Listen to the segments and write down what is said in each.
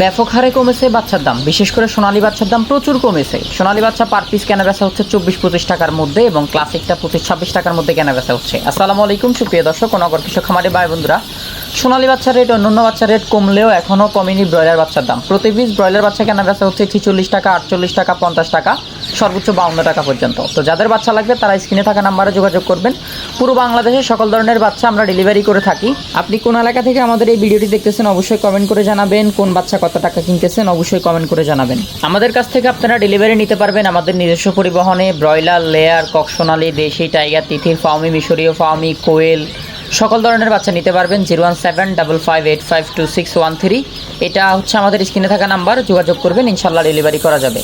ব্যাপক হারে কমেছে বাচ্চার দাম। বিশেষ করে সোনালি বাচ্চার দাম প্রচুর কমেছে। সোনালি বাচ্চা পার পিস কেনা বেচা হচ্ছে চব্বিশ পঁচিশ টাকার মধ্যে এবং ক্লাসিকটা পঁচিশ ছাব্বিশ টাকার মধ্যে কেনা বেচা হচ্ছে। আসসালামু আলাইকুম, সুপ্রিয় দর্শক অনগর নগর কৃষক খামারি ভাই বন্ধুরা সোনালি বাচ্চার রেট অন্যান্য বাচ্চার রেট কমলেও এখনও কমেনি ব্রয়লার বাচ্চার দাম। প্রতি পিস ব্রয়লার বাচ্চা কেনা বেচা হচ্ছে ছিচল্লিশ টাকা, আটচল্লিশ টাকা, পঞ্চাশ টাকা। সর্বোচ্চ বাউন্ন টাকা পর্যন্ত। তো যাদের বাচ্চা লাগবে, তারা স্ক্রিনে থাকা নাম্বারে যোগাযোগ করবেন। পুরো বাংলাদেশের সকল ধরনের বাচ্চা আমরা ডেলিভারি করে থাকি। আপনি কোন এলাকা থেকে আমাদের এই ভিডিওটি দেখতেছেন, অবশ্যই কমেন্ট করে জানাবেন। কোন বাচ্চা কত টাকা কিনতেছেন, অবশ্যই কমেন্ট করে জানাবেন। আমাদের কাছ থেকে আপনারা ডেলিভারি নিতে পারবেন আমাদের নিজস্ব পরিবহনে, ব্রয়লার, লেয়ার, ককসোনালি, দেশি, টাইগার, তিথির ফাউমি মিশরীয় ফাউমি কোয়েল সকল ধরনের বাচ্চা নিতে পারবেন zero one seven double five eight five two six one three. এটা হচ্ছে আমাদের স্ক্রিনে থাকা নাম্বার, যোগাযোগ করবেন, ইনশাল্লাহ ডেলিভারি করা যাবে।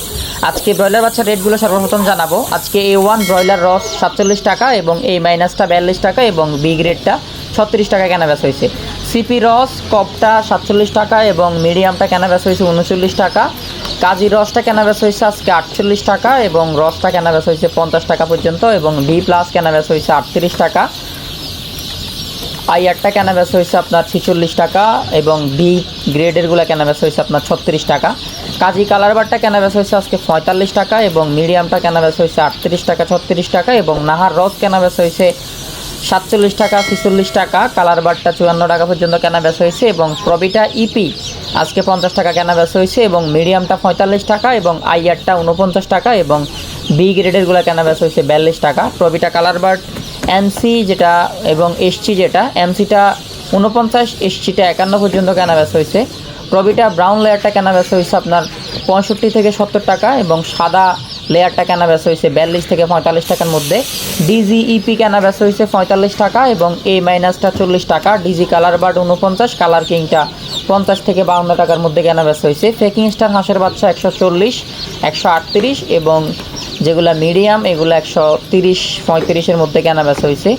আজকে ব্রয়লার বাচ্চার রেটগুলো সর্বপ্রথম জানাব। আজকে এ ওয়ান ব্রয়লার রস সাতচল্লিশ টাকা এবং এ মাইনাসটা বিয়াল্লিশ টাকা এবং বি গ্রেডটা ছত্রিশ টাকা কেনা বেচা হয়েছে। সিপি রস, কপটা সাতচল্লিশ টাকা এবং মিডিয়ামটা কেনা বেচা হয়েছে উনচল্লিশ টাকা। কাজী রসটা কেনা বেচা হয়েছে আজকে আটচল্লিশ টাকা এবং রসটা কেনা বেচা হয়েছে পঞ্চাশ টাকা পর্যন্ত এবং ভি প্লাস কেনা বেচা হয়েছে আটত্রিশ টাকা। আইয়ারটা কেনা বেচা হয়েছে আপনার ছিচল্লিশ টাকা এবং বি গ্রেডেরগুলো কেনা বেচা হয়েছে আপনার ছত্রিশ টাকা। কাজী কালার বারটা কেনা বেচা হয়েছে আজকে পঁয়তাল্লিশ টাকা এবং মিডিয়ামটা কেনা বেচা হয়েছে আটত্রিশ টাকা, ছত্রিশ টাকা এবং নাহার রস কেনা বেচা হয়েছে সাতচল্লিশ টাকা, ছিচল্লিশ টাকা। কালার বারটা চুয়ান্ন টাকা পর্যন্ত কেনা বেচা হয়েছে এবং প্রবিটা ইপি আজকে পঞ্চাশ টাকা কেনা বেচা হয়েছে এবং মিডিয়ামটা পঁয়তাল্লিশ টাকা এবং আইয়ারটা উনপঞ্চাশ টাকা এবং বি গ্রেডেরগুলো কেনা বেচা হয়েছে বিয়াল্লিশ টাকা। প্রবিটা কালার বার্ড এনসি যেটা এবং এসসি যেটা, এমসিটা উনপঞ্চাশ এসসিটা একান্ন পর্যন্ত কেনা বেচা হয়েছে প্রবিটা ব্রাউন লেয়ারটা কেনা বেচা হয়েছে আপনার পঁয়ষট্টি থেকে সত্তর টাকা এবং সাদা লেয়ারটা কেনা বেচা হয়েছে বিয়াল্লিশ থেকে পঁয়তাল্লিশ টাকার মধ্যে। ডিজিইপি কেনা বেচা হয়েছে পঁয়তাল্লিশ টাকা এবং এ মাইনাসটা চল্লিশ টাকা। ডিজি কালার বার্ড উনপঞ্চাশ কালার কিংটা পঞ্চাশ থেকে বাউন্ন টাকার মধ্যে কেনা বেচা হয়েছে ফেকিং স্টার হাঁসের বাচ্চা একশো চল্লিশ, একশো আটত্রিশ এবং যেগুলো মিডিয়াম এগুলো একশো তিরিশ, পঁয়ত্রিশের মধ্যে কেনা বেচা হয়েছে।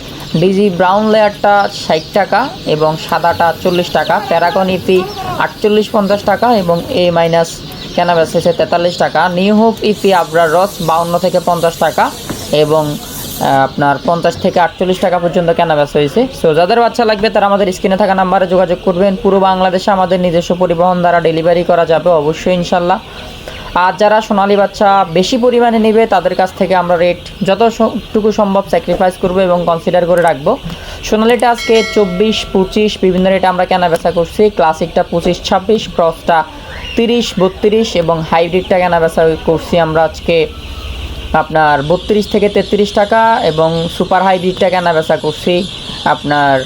ডিজি ব্রাউন লেয়ারটা ষাট টাকা এবং সাদাটা চল্লিশ টাকা প্যারাগন ইপি আটচল্লিশ পঞ্চাশ টাকা এবং এ মাইনাস কেনা বেচা হয়েছে তেতাল্লিশ টাকা। নিউ হোপ ইপি আবরার রস বাউন্ন থেকে পঞ্চাশ টাকা এবং আপনার পঞ্চাশ থেকে আটচল্লিশ টাকা পর্যন্ত কেনা বেচা হয়েছে। সো যাদের বাচ্চা লাগবে তারা আমাদের স্ক্রিনে থাকা নাম্বারে যোগাযোগ করবেন। পুরো বাংলাদেশে আমাদের নিজস্ব পরিবহন দ্বারা ডেলিভারি করা যাবে অবশ্যই, ইনশাল্লাহ। আর যারা সোনালী বাচ্চা বেশি পরিমাণে নেবে, তাদের কাছ থেকে আমরা রেট যতটুকু সম্ভব স্যাক্রিফাইস করব এবং কনসিডার করে রাখব। সোনালিটা আজকে চব্বিশ, পঁচিশ, বিভিন্ন রেটে আমরা কেনা বেচা করছি। ক্লাসিকটা পঁচিশ, ছাব্বিশ ক্রসটা তিরিশ, বত্রিশ এবং হাইব্রিডটা কেনা বেচা করছি আমরা আজকে আপনার বত্রিশ থেকে তেত্রিশ টাকা এবং সুপার হাইব্রিডটা কেনা বেচা করছি আপনার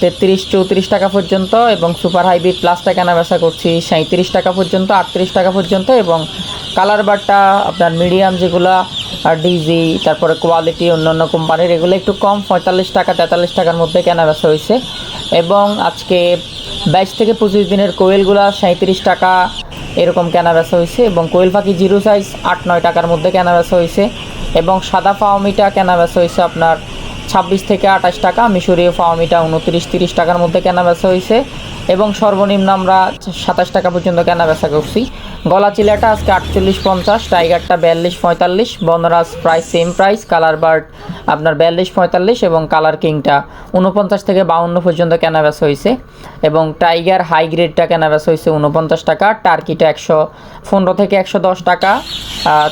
তেত্রিশ, চৌত্রিশ টাকা পর্যন্ত এবং সুপার হাইব্রিড প্লাসটা কেনা বেচা করছি সাঁত্রিশ টাকা পর্যন্ত, আটত্রিশ টাকা পর্যন্ত এবং কালার বারটা আপনার মিডিয়াম যেগুলো ডিজি তারপরে কোয়ালিটি অন্যান্য কোম্পানির এগুলো একটু কম, পঁয়তাল্লিশ টাকা, তেতাল্লিশ টাকার মধ্যে কেনা বেচা হয়েছে এবং আজকে বাইশ থেকে পঁচিশ দিনের কোয়েলগুলো সাঁত্রিশ টাকা এরকম কেনা বেচা হয়েছে এবং কোয়েল পাখি জিরো সাইজ আট, নয় টাকার মধ্যে কেনা বেচা হয়েছে এবং সাদা ফাওমিটা কেনা বেচা হয়েছে আপনার ছাব্বিশ থেকে আঠাশ টাকা, মিশরীয় ফাওমিটা উনত্রিশ, তিরিশ টাকার মধ্যে কেনা বেচা হয়েছে এবং সর্বনিম্ন আমরা সাতাশ টাকা পর্যন্ত কেনা বেচা করছি। গলা চিলাটা আজকে আটচল্লিশ পঞ্চাশ, টাইগারটা বিয়াল্লিশ পঁয়তাল্লিশ, Bonraj price same price colour bird আপনার বিয়াল্লিশ পঁয়তাল্লিশ এবং কালার কিংটা উনপঞ্চাশ থেকে বাউন্ন পর্যন্ত কেনা বেচা হয়েছে এবং টাইগার হাই গ্রেডটা কেনা বেচা হয়েছে উনপঞ্চাশ টাকা, টার্কিটা একশো পনেরো থেকে একশো দশ টাকা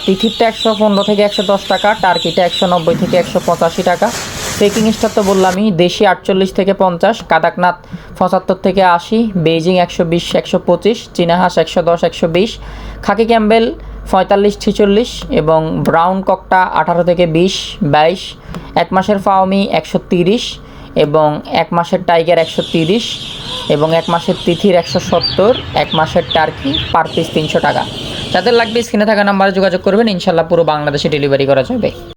তিথিরটা একশো পনেরো থেকে একশো দশ টাকা, টার্কিটা একশো নব্বই থেকে একশো পঁচাশি টাকা পেকিং স্টার তো বললামই, দেশি আটচল্লিশ থেকে পঞ্চাশ, কাদাকনাথ পঁচাত্তর থেকে আশি, বেইজিং একশো বিশ, একশো পঁচিশ, চীনাহাঁস একশো দশ, একশো বিশ, খাকি ক্যাম্বেল পঁয়তাল্লিশ, ছিচল্লিশ এবং ব্রাউন ককটা আঠারো থেকে বিশ, বাইশ, এক মাসের ফাওমি একশো তিরিশ এবং এক মাসের টাইগার একশো তিরিশ এবং এক মাসের তিথির একশো সত্তর, এক মাসের টার্কি পার পিস তিনশো টাকা। যাদের লাগবে স্ক্রিনে থাকা নাম্বারে যোগাযোগ করবেন, ইনশাল্লাহ পুরো বাংলাদেশে ডেলিভারি করা যাবে।